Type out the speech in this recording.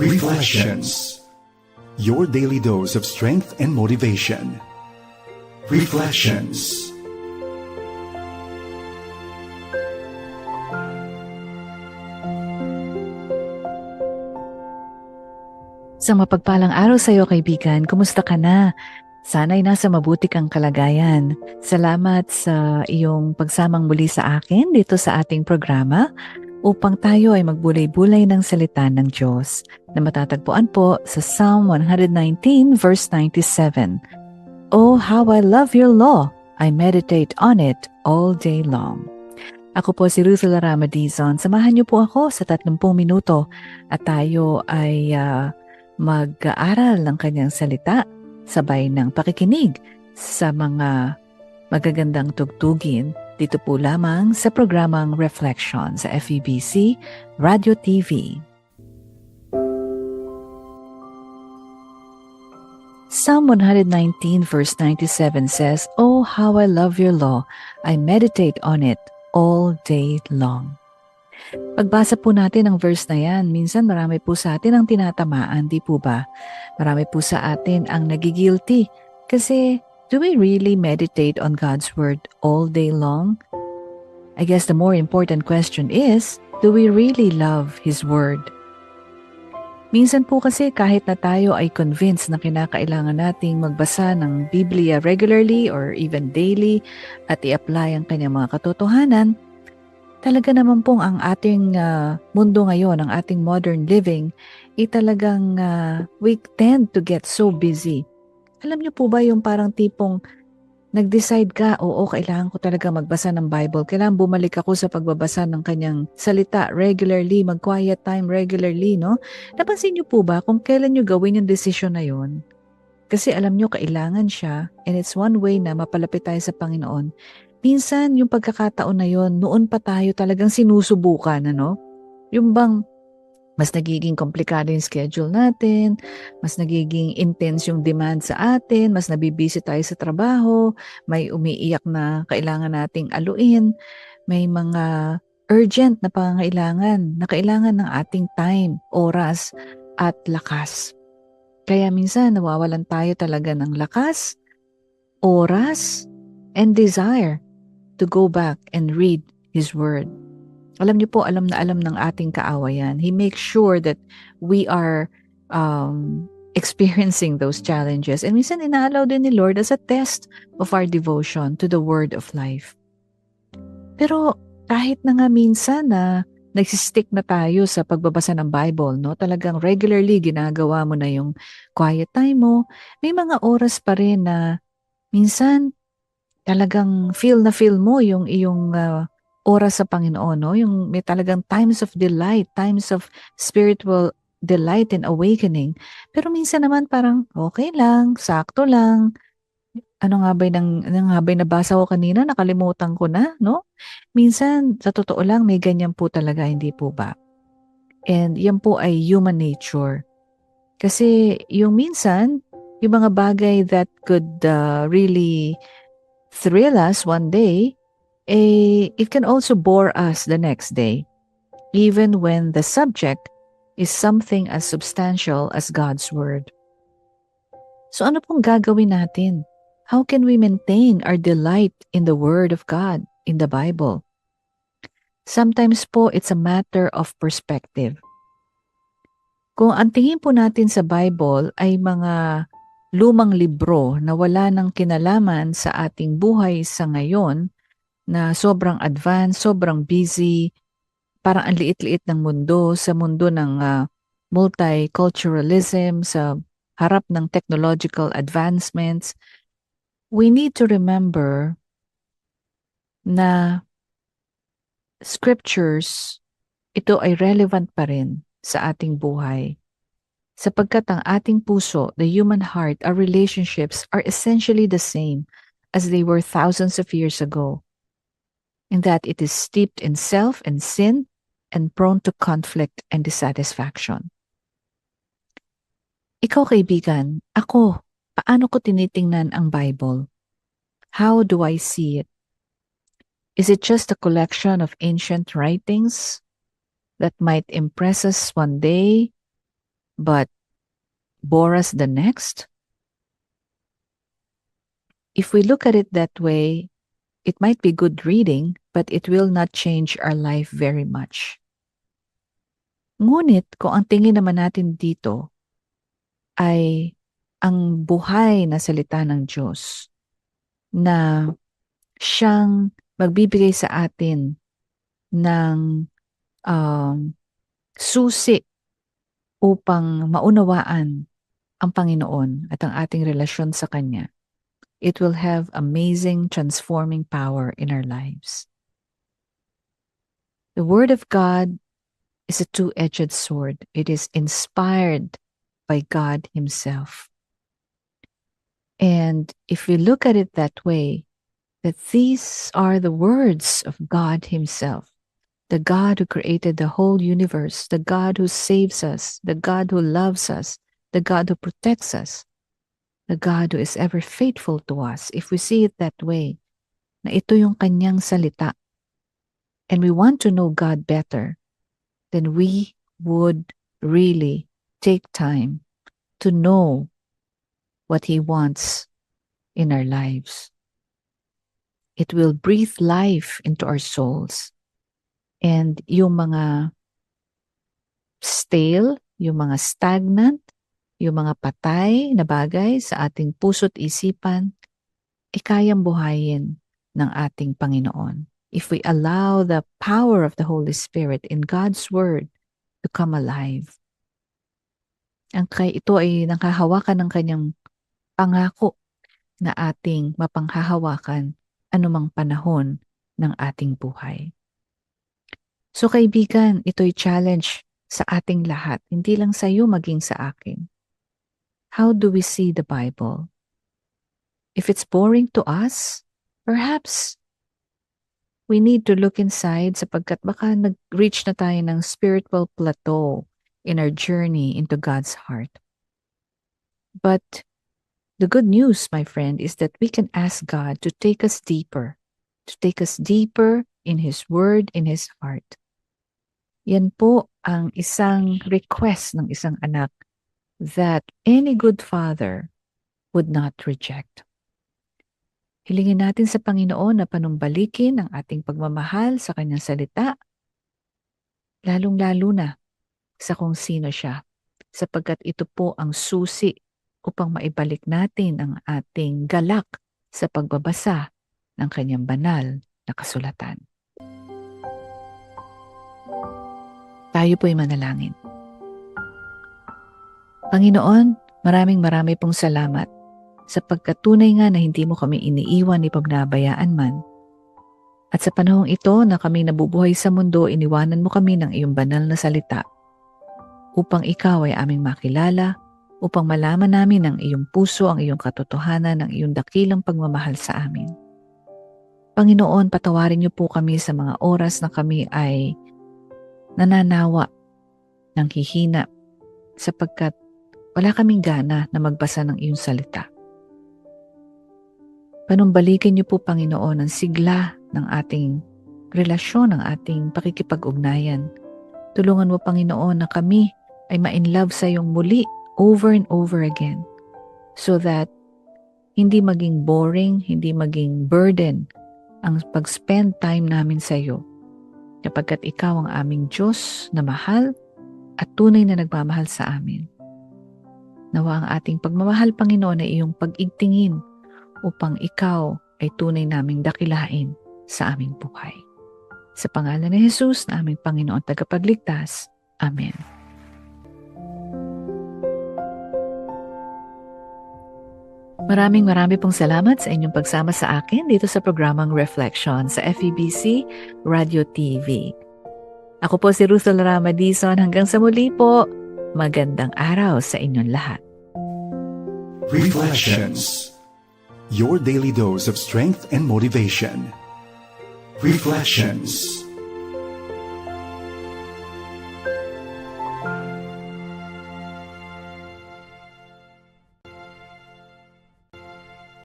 Reflections. Your daily dose of strength and motivation. Reflections. Sa mapagpalang araw sa iyo kaibigan, kumusta ka na? Sana'y nasa mabuti kang kalagayan. Salamat sa iyong pagsamang muli sa akin dito sa ating programa upang tayo ay magbulay-bulay ng salita ng Diyos na matatagpuan po sa Psalm 119 verse 97. Oh, how I love your law! I meditate on it all day long. Ako po si Ruth Larama. Samahan niyo po ako sa 30 minuto at tayo ay uh, mag-aaral ng kanyang salita sabay ng pakikinig sa mga magagandang tugtugin dito po lamang sa programang Reflection sa FEBC Radio TV. Psalm 119 verse 97 says, Oh, how I love your law. I meditate on it all day long. Pagbasa po natin ng verse na yan, minsan marami po sa atin ang tinatamaan, di po ba? Marami po sa atin ang nagigilty. Kasi, do we really meditate on God's Word all day long? I guess the more important question is, do we really love His Word? Minsan po kasi kahit na tayo ay convinced na kinakailangan nating magbasa ng Biblia regularly or even daily at i-apply ang kanyang mga katotohanan, Talaga naman pong ang ating uh, mundo ngayon, ang ating modern living, ay talagang uh, we tend to get so busy. Alam niyo po ba yung parang tipong nag-decide ka, oo, kailangan ko talaga magbasa ng Bible. Kailangan bumalik ako sa pagbabasa ng kanyang salita regularly, mag-quiet time regularly, no? Napansin niyo po ba kung kailan niyo gawin yung decision na yon? Kasi alam niyo, kailangan siya and it's one way na mapalapit tayo sa Panginoon minsan yung pagkakataon na yon, noon pa tayo talagang sinusubukan, ano? Yung bang mas nagiging komplikado yung schedule natin, mas nagiging intense yung demand sa atin, mas nabibisi tayo sa trabaho, may umiiyak na kailangan nating aluin, may mga urgent na pangangailangan na kailangan ng ating time, oras, at lakas. Kaya minsan nawawalan tayo talaga ng lakas, oras, and desire to go back and read His Word. Alam niyo po, alam na alam ng ating kaawayan. He makes sure that we are um, experiencing those challenges. And minsan inaalaw din ni Lord as a test of our devotion to the Word of life. Pero kahit na nga minsan na nagsistick na tayo sa pagbabasa ng Bible, no? Talagang regularly ginagawa mo na yung quiet time mo. May mga oras pa rin na minsan talagang feel na feel mo yung iyong uh, oras sa Panginoon, no? Yung may talagang times of delight, times of spiritual delight and awakening. Pero minsan naman parang okay lang, sakto lang. Ano nga ba yung, ano nga ba nabasa ko kanina, nakalimutan ko na, no? Minsan, sa totoo lang, may ganyan po talaga, hindi po ba? And yan po ay human nature. Kasi yung minsan, yung mga bagay that could uh, really thrill us one day, eh, it can also bore us the next day, even when the subject is something as substantial as God's Word. So ano pong gagawin natin? How can we maintain our delight in the Word of God, in the Bible? Sometimes po, it's a matter of perspective. Kung ang tingin po natin sa Bible ay mga lumang libro na wala ng kinalaman sa ating buhay sa ngayon na sobrang advanced, sobrang busy, parang ang liit-liit ng mundo sa mundo ng uh, multiculturalism, sa harap ng technological advancements, we need to remember na scriptures, ito ay relevant pa rin sa ating buhay. Sapagkat ang ating puso, the human heart, our relationships are essentially the same as they were thousands of years ago, in that it is steeped in self and sin and prone to conflict and dissatisfaction. Ikaw kaibigan, ako, paano ko tinitingnan ang Bible? How do I see it? Is it just a collection of ancient writings that might impress us one day but bore us the next? If we look at it that way, it might be good reading, but it will not change our life very much. Ngunit kung ang tingin naman natin dito ay ang buhay na salita ng Diyos na siyang magbibigay sa atin ng um, susi upang maunawaan ang Panginoon at ang ating relasyon sa Kanya. It will have amazing transforming power in our lives. The Word of God is a two-edged sword. It is inspired by God Himself. And if we look at it that way, that these are the words of God Himself, the God who created the whole universe, the God who saves us, the God who loves us, the God who protects us, the God who is ever faithful to us. If we see it that way, na ito yung kanyang salita, and we want to know God better, then we would really take time to know what He wants in our lives. It will breathe life into our souls. And yung mga stale, yung mga stagnant, yung mga patay na bagay sa ating puso't isipan, ay kayang buhayin ng ating Panginoon. If we allow the power of the Holy Spirit in God's Word to come alive. Ang kay ito ay nakahawakan ng kanyang pangako na ating mapanghahawakan anumang panahon ng ating buhay. So kaibigan, ito'y challenge sa ating lahat, hindi lang sa iyo maging sa akin. How do we see the Bible? If it's boring to us, perhaps we need to look inside sapagkat baka nag-reach na tayo ng spiritual plateau in our journey into God's heart. But the good news, my friend, is that we can ask God to take us deeper, to take us deeper in His Word, in His heart. Yan po ang isang request ng isang anak that any good father would not reject. Hilingin natin sa Panginoon na panumbalikin ang ating pagmamahal sa kanyang salita, lalong-lalo na sa kung sino siya, sapagkat ito po ang susi upang maibalik natin ang ating galak sa pagbabasa ng kanyang banal na kasulatan. Tayo po'y manalangin. Panginoon, maraming marami pong salamat sapagkat tunay nga na hindi mo kami iniiwan ni pagnabayaan man. At sa panahong ito na kami nabubuhay sa mundo, iniwanan mo kami ng iyong banal na salita upang ikaw ay aming makilala, upang malaman namin ang iyong puso, ang iyong katotohanan, ang iyong dakilang pagmamahal sa amin. Panginoon, patawarin niyo po kami sa mga oras na kami ay nananawa ng hihina sapagkat wala kaming gana na magbasa ng iyong salita. Panumbalikin niyo po, Panginoon, ang sigla ng ating relasyon, ng ating pakikipag-ugnayan. Tulungan mo, Panginoon, na kami ay ma-inlove sa iyong muli over and over again so that hindi maging boring, hindi maging burden ang pag-spend time namin sa iyo kapagkat ikaw ang aming Diyos na mahal at tunay na nagmamahal sa amin. Nawa ang ating pagmamahal, Panginoon, ay iyong pag-igtingin upang ikaw ay tunay naming dakilain sa aming buhay. Sa pangalan ni Jesus na aming Panginoon tagapagligtas. Amen. Maraming marami pong salamat sa inyong pagsama sa akin dito sa programang Reflection sa FEBC Radio TV. Ako po si Ruth Rama Dizon. Hanggang sa muli po, magandang araw sa inyong lahat. Reflections. Your daily dose of strength and motivation. Reflections.